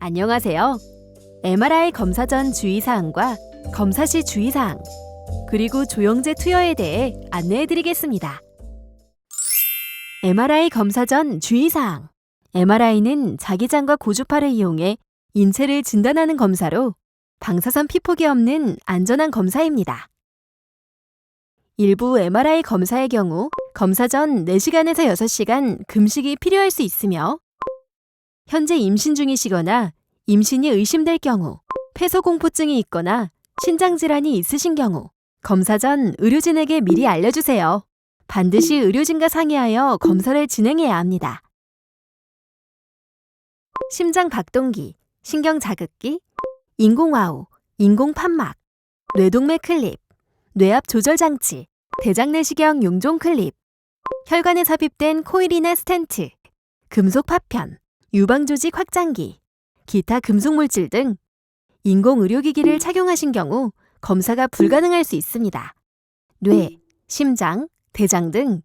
안녕하세요. MRI 검사 전 주의사항과 검사 시 주의사항, 그리고 조영제 투여에 대해 안내해 드리겠습니다. MRI 검사 전 주의사항. MRI는 자기장과 고주파를 이용해 인체를 진단하는 검사로 방사선 피폭이 없는 안전한 검사입니다. 일부 MRI 검사의 경우 검사 전 4시간에서 6시간 금식이 필요할 수 있으며 현재 임신 중이시거나 임신이 의심될 경우 폐소공포증이 있거나 신장질환이 있으신 경우 검사 전 의료진에게 미리 알려주세요. 반드시 의료진과 상의하여 검사를 진행해야 합니다. 심장 박동기, 신경 자극기, 인공와우, 인공판막, 뇌동맥 클립, 뇌압 조절 장치, 대장 내시경 용종 클립, 혈관에 삽입된 코일이나 스텐트, 금속 파편, 유방 조직 확장기, 기타 금속 물질 등 인공 의료기기를 착용하신 경우 검사가 불가능할 수 있습니다. 뇌, 심장, 대장 등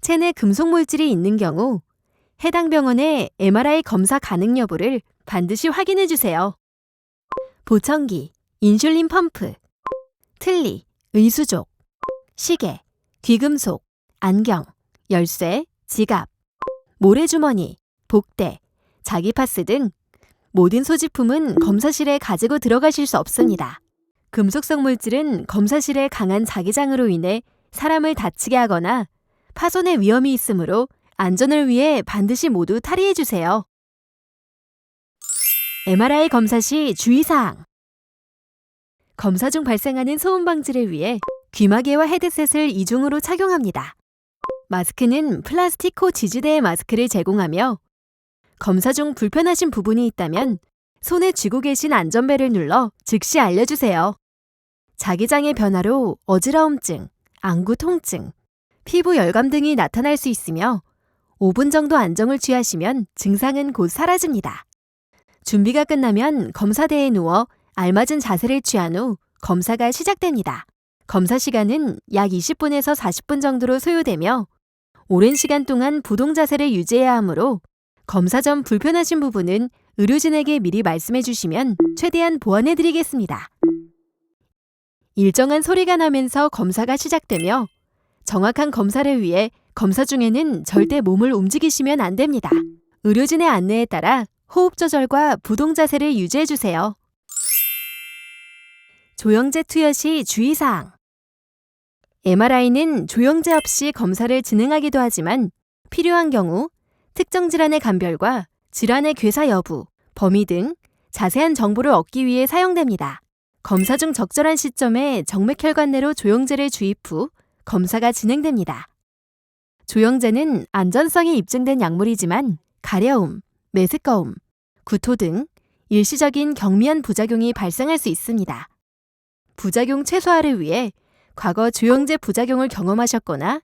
체내 금속 물질이 있는 경우 해당 병원의 MRI 검사 가능 여부를 반드시 확인해 주세요. 보청기, 인슐린 펌프, 틀니, 의수족, 시계, 귀금속, 안경, 열쇠, 지갑, 모래주머니, 복대, 자기 파스 등 모든 소지품은 검사실에 가지고 들어가실 수 없습니다. 금속성 물질은 검사실의 강한 자기장으로 인해 사람을 다치게 하거나 파손의 위험이 있으므로 안전을 위해 반드시 모두 탈의해 주세요. MRI 검사 시 주의사항. 검사 중 발생하는 소음 방지를 위해 귀마개와 헤드셋을 이중으로 착용합니다. 마스크는 플라스틱 코 지지대의 마스크를 제공하며 검사 중 불편하신 부분이 있다면 손에 쥐고 계신 안전벨을 눌러 즉시 알려주세요. 자기장의 변화로 어지러움증, 안구 통증, 피부 열감 등이 나타날 수 있으며 5분 정도 안정을 취하시면 증상은 곧 사라집니다. 준비가 끝나면 검사대에 누워 알맞은 자세를 취한 후 검사가 시작됩니다. 검사 시간은 약 20분에서 40분 정도로 소요되며 오랜 시간 동안 부동 자세를 유지해야 하므로 검사 전 불편하신 부분은 의료진에게 미리 말씀해 주시면 최대한 보완해 드리겠습니다. 일정한 소리가 나면서 검사가 시작되며 정확한 검사를 위해 검사 중에는 절대 몸을 움직이시면 안 됩니다. 의료진의 안내에 따라 호흡 조절과 부동 자세를 유지해 주세요. 조영제 투여 시 주의사항. MRI는 조영제 없이 검사를 진행하기도 하지만 필요한 경우 특정 질환의 감별과 질환의 괴사 여부, 범위 등 자세한 정보를 얻기 위해 사용됩니다. 검사 중 적절한 시점에 정맥혈관 내로 조영제를 주입 후 검사가 진행됩니다. 조영제는 안전성이 입증된 약물이지만 가려움, 메스꺼움, 구토 등 일시적인 경미한 부작용이 발생할 수 있습니다. 부작용 최소화를 위해 과거 조영제 부작용을 경험하셨거나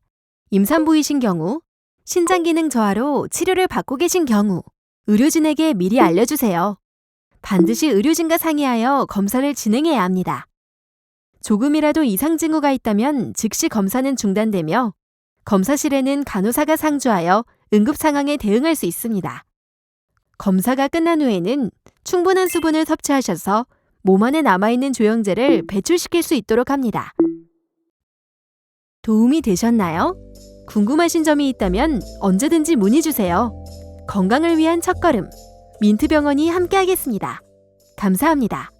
임산부이신 경우 신장 기능 저하로 치료를 받고 계신 경우 의료진에게 미리 알려주세요. 반드시 의료진과 상의하여 검사를 진행해야 합니다. 조금이라도 이상 징후가 있다면 즉시 검사는 중단되며 검사실에는 간호사가 상주하여 응급 상황에 대응할 수 있습니다. 검사가 끝난 후에는 충분한 수분을 섭취하셔서 몸 안에 남아있는 조영제를 배출시킬 수 있도록 합니다. 도움이 되셨나요? 궁금하신 점이 있다면 언제든지 문의 주세요. 건강을 위한 첫걸음, 민트병원이 함께하겠습니다. 감사합니다.